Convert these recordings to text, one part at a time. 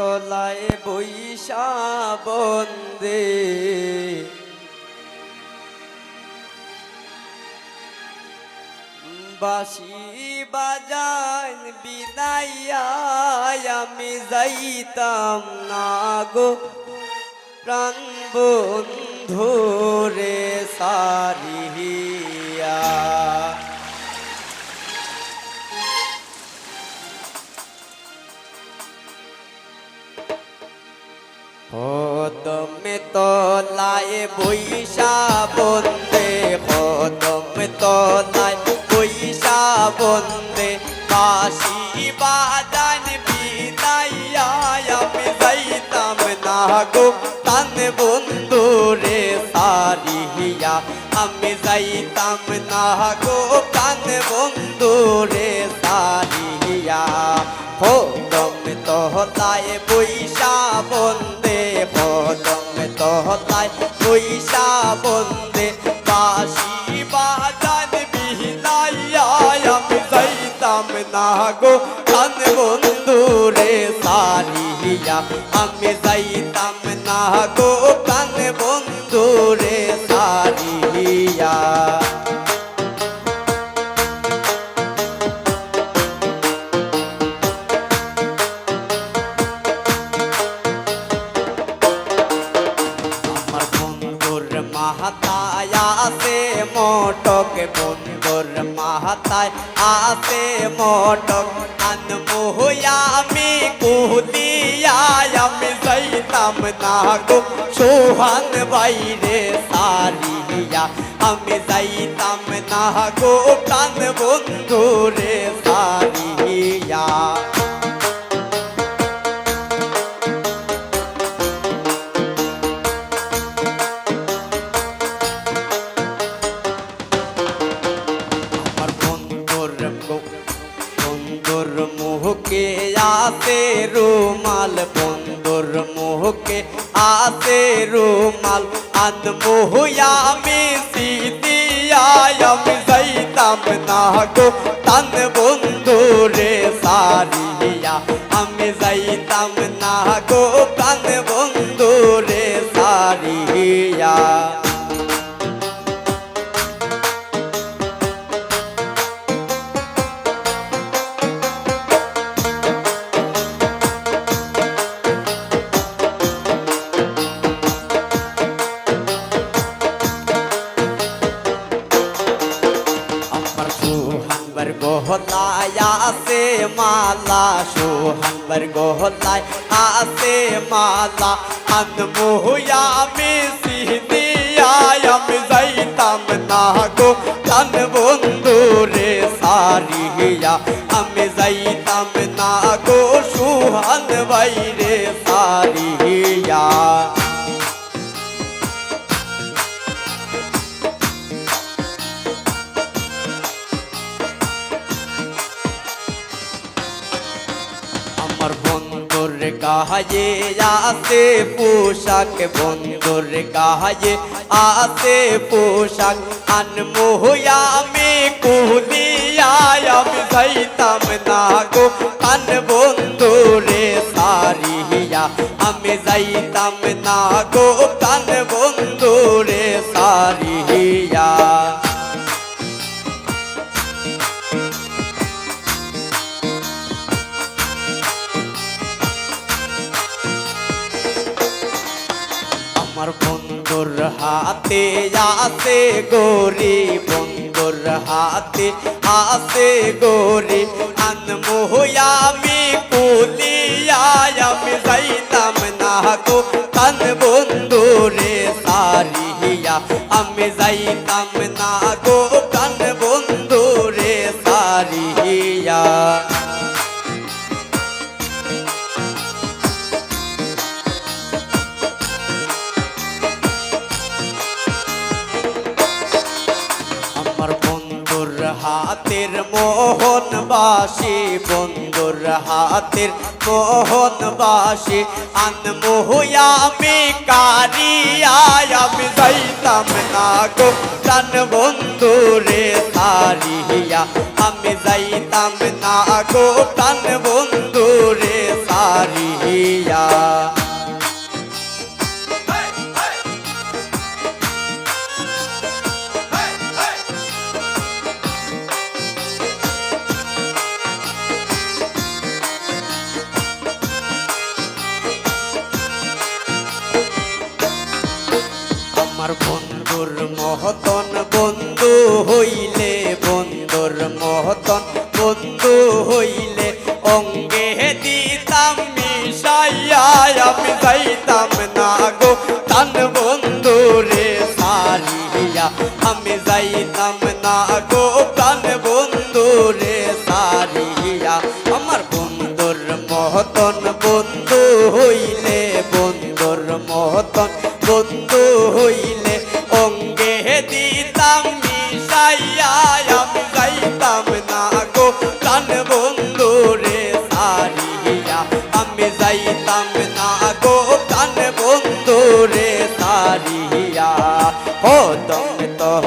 তলায় বৈশা বন্দে। বাসি বাজান বিদাইয়া আমি যাইতাম না গো। প্রাণ বন্ধু রে সারিয়া তলায় বৈশা বন্দে কদমে তলায় বৈশা বন্দে বাসি বাদান বিদাইয়া আমি যাইতাম না গো তান বন্ধু রে সারিয়া। আমি যাইতাম না গো তান বন্ধু রে সারিয়া। কদম তহলায় বৈশা বন্দে কদম তহতায় পয়সা বন্দে বাসি বাজান বিহিলাইয়া আমি যাইতাম না গো কান বন্ধু রে সারিয়া, আমি যাইতাম না গো কান বন্ধু রে সারিয়া। বন্ধুর মাহাতায় আসে মোটক আনমোহয়া আমি কুহলিয়া আমি, যাইতাম না গো সোহান বাইরে সারিয়া আমি যাইতাম না গো প্রাণ বন্ধু রে সারিয়া। আসে রুমাল বন্ধুর মুহকে আসে রুমাল। আনমোহয়া আমি সিদিয়া আমি যাইতাম না গো তান বন্ধু রে সারিয়া। আমি যাইতাম না গো মালা সোহানবার গোহলায় আসে মালা আনমোহয়া আমি সিদিয়া আমি যাইতাম না গো কান বন্ধু রে সারিয়া আমি যাইতাম না গো সুহান বাইরে সারিয়া বন্ধুর গায়ে আসে পোশাক বন্ধুর গায়ে আসে পোশাক আনমোহয়া আমি কুলিয়া আমি যাইতাম না গো কান বন্ধু রে সারিয়া আমি যাইতাম না গো কান বন্ধু রে আমার বন্ধুর হাতে আসে গরি, বন্ধুর হাতে আসে গরি। আনমোহয়া আমি কুলিয়া আমি যাইতাম না গো। মোহন বাসি বন্ধুর হাতের মোহন বাসি আনমোহয়া আমি কারিয়া আমি যাইতাম না গো। প্রাণ আমার বন্ধুর মহতন বন্ধু হইলে বন্ধুর মহতন বন্ধু হইলে অঙ্গে দিতাম, মিশাইয়া আমি যাইতাম না গো। তান বন্ধু রে সারিয়া, আমি যাইতাম না গো। তান বন্ধু রে সারিয়া, আমার বন্ধুর মহতন বন্ধু হইলে বন্ধুর মহতন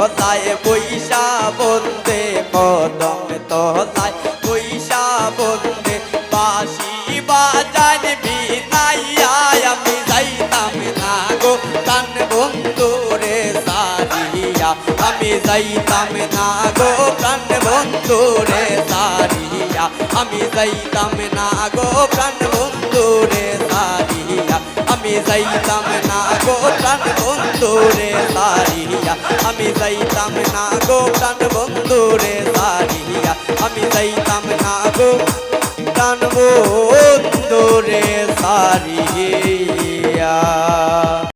তহলায় বৈশা বন্দে কদম তহলায় বৈশা বন্দে। বাসি বাজান বিনাইয়া আমি যাইতাম না গো প্রাণ বন্ধু রে সারিয়া। আমি যাইতাম না গো প্রাণ বন্ধু রে সারিয়া। আমি যাইতাম না গো প্রাণ বন্ধু রে সারিয়া। আমি যাইতাম না গো প্রাণ বন্ধু রে সারিয়া। যাইতাম না গো প্রাণ বন্ধুরে সারিয়া। আমি যাইতাম না গো প্রাণ বন্ধুরে সারিয়া।